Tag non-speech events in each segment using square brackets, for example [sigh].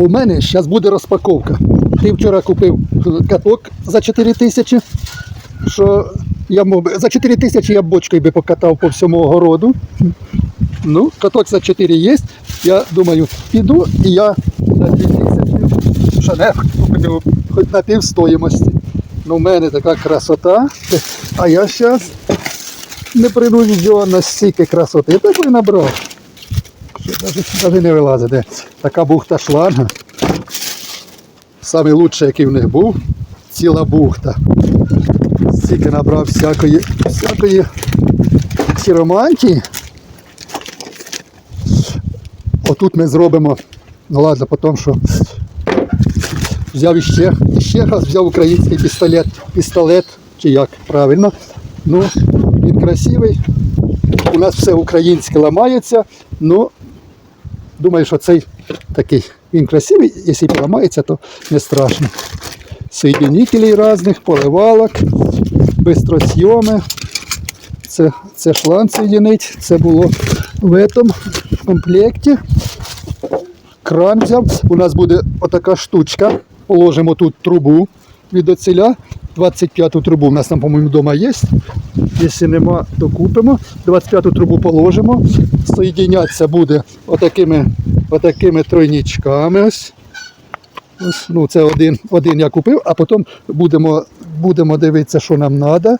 у мене зараз буде розпаковка. Ти вчора купив каток за 4 тисячі. Що я мог би, за 4 тисячі я бочкою би покатав по всьому огороду. Ну, каток за 4 є. Я думаю, піду і я за 2 тисячі шанеф куплю хоч на півстоїмості. Ну, в мене така красота. А я зараз не непринужденно стільки красоти. Я такої набрав. Навіть, не вилазить. Де. Така бухта шланга. Самий лучший, який в них був. Ціла бухта. Стільки набрав всякої, всякої хіромантії. Отут ми зробимо, ну ладно, потім що взяв іще, іще раз взяв український пістолет, пістолет, чи як правильно. Ну, він красивий. У нас все українське ламається, ну думаю, що цей такий він красивий, якщо поламається, то не страшно. Соединителей різних, поливалок, бистросйоми. Це, це шланг соединить. Це було в этом комплекті. Кран взяв. У нас буде отака штучка. Положимо тут трубу від оціля. 25-ту трубу у нас там, по-моєму, вдома є. Якщо нема, то купимо. 25-ту трубу положимо. Соєдинятися буде отакими, отакими тройничками. Ось. Ось, ну, це один, один я купив, а потім будемо, будемо дивитися, що нам треба.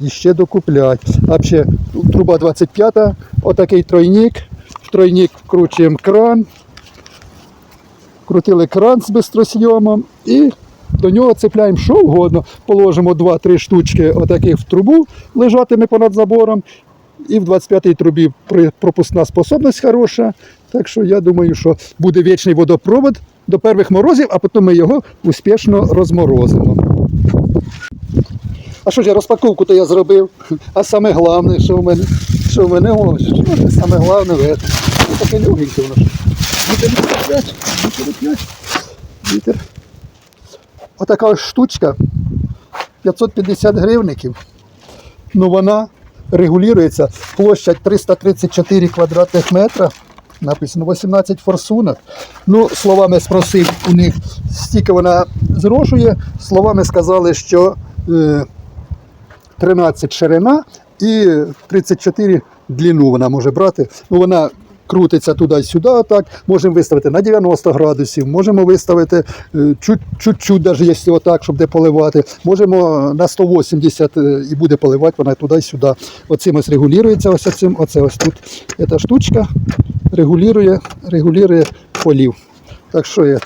І ще докупляти. А ще труба 25, отакий тройник. В тройник вкручуємо кран. Крутили кран з бистросйомом і до нього цепляємо що угодно. Положимо 2-3 штучки отаких в трубу, лежатиме понад забором. І в 25-й трубі пропускна способність хороша. Так що я думаю, що буде вічний водопровод до перших морозів, а потім ми його успішно розморозимо. А що ж я розпаковку то я зробив. А саме головне, що в мене, що в мене ось, що саме головне в. Ну, таке легеньке воно. Вітер терплять. Вітер. Отака штучка. 550 гривників. Ну вона регулюється. Площадь 334 квадратних метра. Написано 18 форсунок. Ну, словами спросив у них, стільки вона зрошує. Словами сказали, що е, 13 ширина і 34 длину вона може брати. Ну, вона крутиться туди-сюди, так. Можемо виставити на 90 градусів, можемо виставити е, чуть- чуть-чуть, навіть якщо отак, щоб де поливати. Можемо на 180 е, і буде поливати вона туди-сюди. Оцим ось регулюється, ось цим, оце ось тут. Ця штучка регулює, регулює полів. Так що я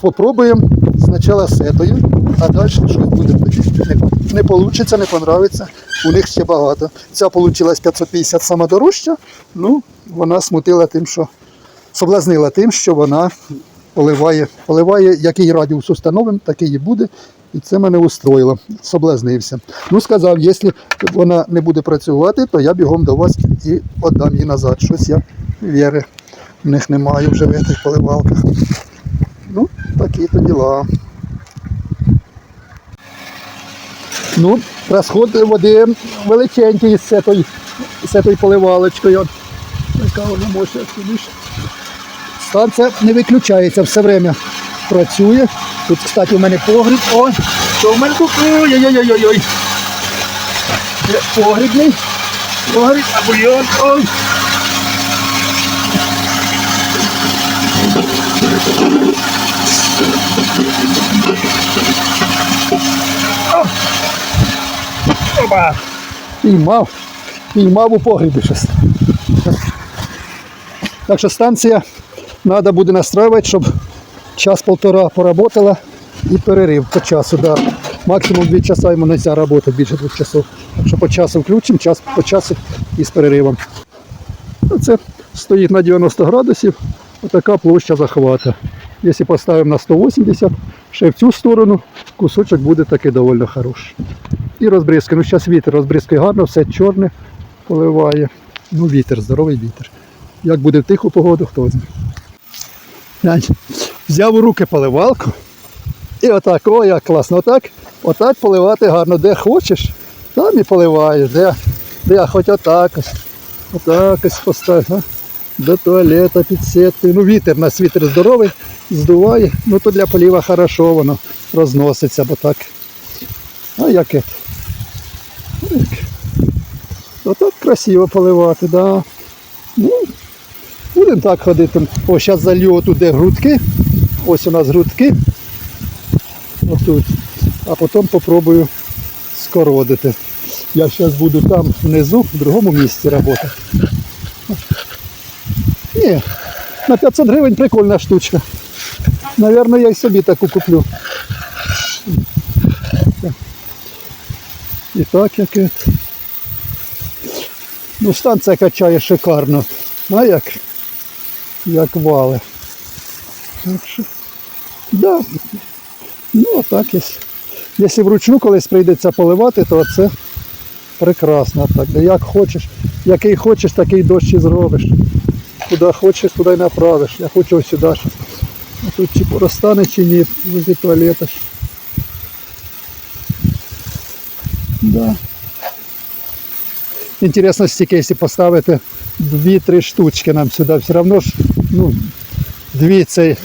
попробуємо спочатку з етою, а далі щось буде. Не, не вийде, не понравиться. У них ще багато. Ця вийшла 550 сама дорожча, ну вона смутила тим, що соблазнила тим, що вона поливає, поливає, який радіус установим, такий і буде. І це мене устроїло, соблазнився. Ну, сказав, якщо вона не буде працювати, то я бігом до вас і віддам її назад. Щось я віри в них немає вже в цих поливалках. Ну, такі то діла. Ну, розход води величенький з цією, поливалочкою. Яка вона може. Станція не виключається, все время працює. Тут, кстати, у мене погріб. О, що в мене тут? Ой-ой-ой-ой. Це Погрібний. Погріб, а бульйон. Ой. Опа! Піймав. Піймав у погрібі щось. Так що станція треба буде настраювати, щоб час-полтора поработала і перерив по часу. Да. Максимум 2 часа йому не можна працювати, більше 2 часов. Так що по часу включимо, час по часу і з переривом. Це стоїть на 90 градусів, отака площа захвата. Якщо поставимо на 180, ще в цю сторону, кусочок буде таки доволі хороший. І розбризки. Ну, зараз вітер розбризкає гарно, все чорне поливає. Ну, вітер, здоровий вітер. Як буде в тиху погоду, хто знає. Взяв у руки поливалку. І отак, о, як класно, отак, отак поливати гарно, де хочеш, там і поливаєш, де, де хоч отак ось, отак ось постав, а? до туалета під. Ну вітер, нас вітер здоровий, здуває. Ну то для поліва хорошо воно розноситься, бо так. А як це? Отак красиво поливати, да. Ну, будемо так ходити. О, зараз залью тут де грудки. Ось у нас грудки. Отут. А потім попробую скородити. Я зараз буду там внизу, в другому місці працювати. Ні, на 500 гривень прикольна штучка. Наверно, я й собі таку куплю. І так як. Ну, станція качає шикарно. А як? Як вали. Так що. Да. Ну, так є. Якщо вручну колись прийдеться поливати, то це прекрасно. Так, як хочеш, який хочеш, такий дощ і зробиш. Куди хочеш, туди направиш. Я хочу ось сюди. А тут чи поростане, чи ні, возле туалета. ж. Да. Інтересно, стільки, якщо поставити дві-три штучки нам сюди, все одно ж, ну, дві це,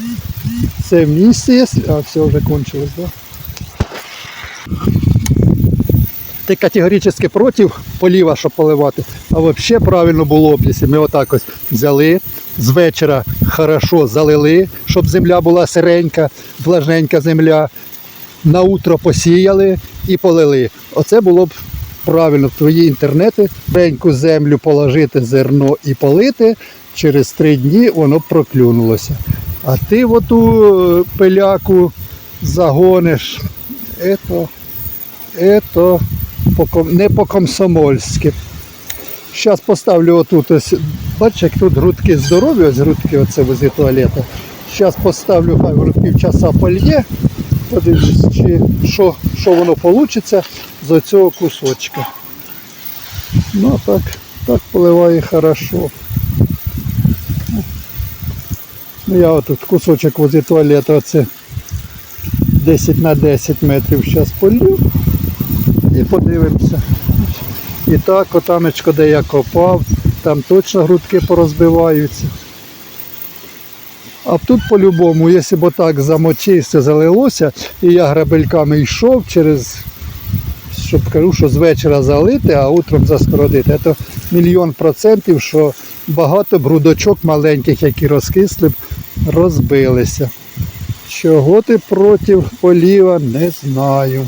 це є, а все вже кончилось, да? Ти категорично проти поліва, щоб поливати, а взагалі правильно було б, якщо ми отак ось взяли, з вечора хорошо залили, щоб земля була сиренька, влажненька земля, на утро посіяли і полили. Оце було б правильно в твої інтернети, реньку землю положити зерно і полити, через три дні воно проклюнулося. А ти в оту е, пиляку загониш. Ето, ето не по-комсомольськи. Зараз поставлю отут ось, бачиш, як тут грудки здорові, ось грудки оце возле туалета. Зараз поставлю, хай воно півчаса польє, подивлюсь, чи, що, що воно вийде з оцього кусочка. Ну а так, так поливає хорошо. Ну, я отут кусочок возле туалета, оце 10 на 10 метрів зараз полю і подивимося. І так, отамечко, де я копав, там точно грудки порозбиваються. А тут по-любому, якщо б так замочився, залилося, і я грабельками йшов через, щоб кажу, що з вечора залити, а утром заскородити. Це мільйон процентів, що багато брудочок маленьких, які розкисли, б, розбилися. Чого ти проти поліва, не знаю.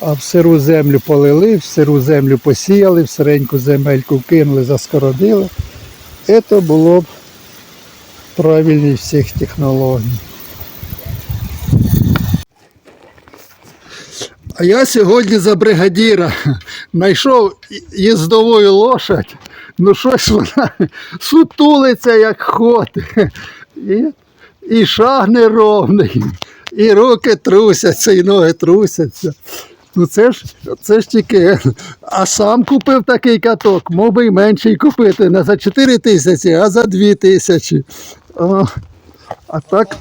А в сиру землю полили, в сиру землю посіяли, в сиреньку земельку вкинули, заскородили. Це було б правильність всіх технологій. А я сьогодні за бригадіра знайшов їздову лошадь, ну щось вона сутулиться як ход. І, і шаг неровний, і руки трусяться, і ноги трусяться. Ну це ж, це ж тільки. А сам купив такий каток, мог би й менший купити не за 4 тисячі, а за 2 тисячі. О, а так.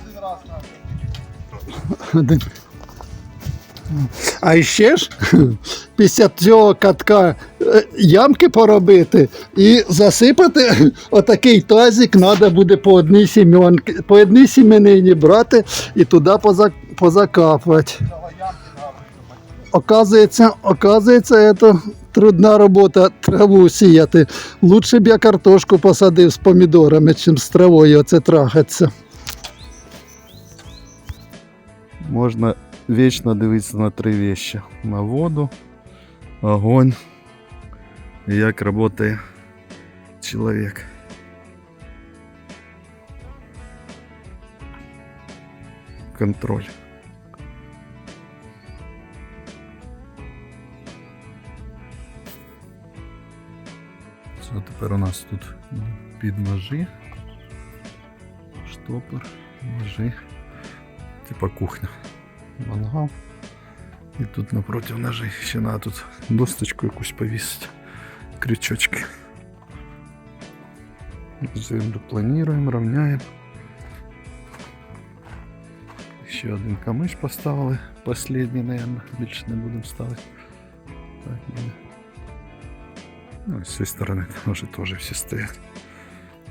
А ще ж після цього катка е, ямки поробити і засипати [laughs] отакий тазик треба буде по одній сім'янки, по одній сіменині брати і туди поза, позакапувати. Оказується, оказується, це трудна робота траву сіяти. Лучше б я картошку посадив з помідорами, чим з травою оце трахатися. Можно вечно дивитися на три вещи. На воду, огонь як працює чоловік. Контроль. тепер у нас тут під ножі, штопор, ножі, типа кухня мангал. І тут напротив ножей ще треба тут досточку якусь повісити. Крючочки. Землю плануємо, рівняємо. Ще один камиш поставили. Последній, наверное, більше не будемо ставити. Так буде. Ну, і з цієї сторони там вже теж всі стоять.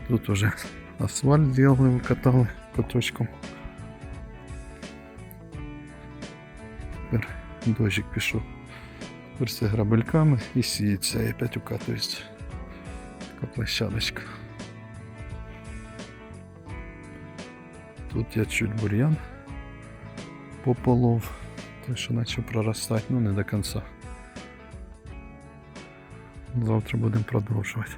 Тут уже асфальт зробили, викатали, каточком. Тепер дощик пішов. Тепер все грабельками і сіється, і опять укатується. Така площадочка. Тут я чуть бур'ян пополов. Той, що почав проростати, ну не до кінця. Завтра будемо продовжувати.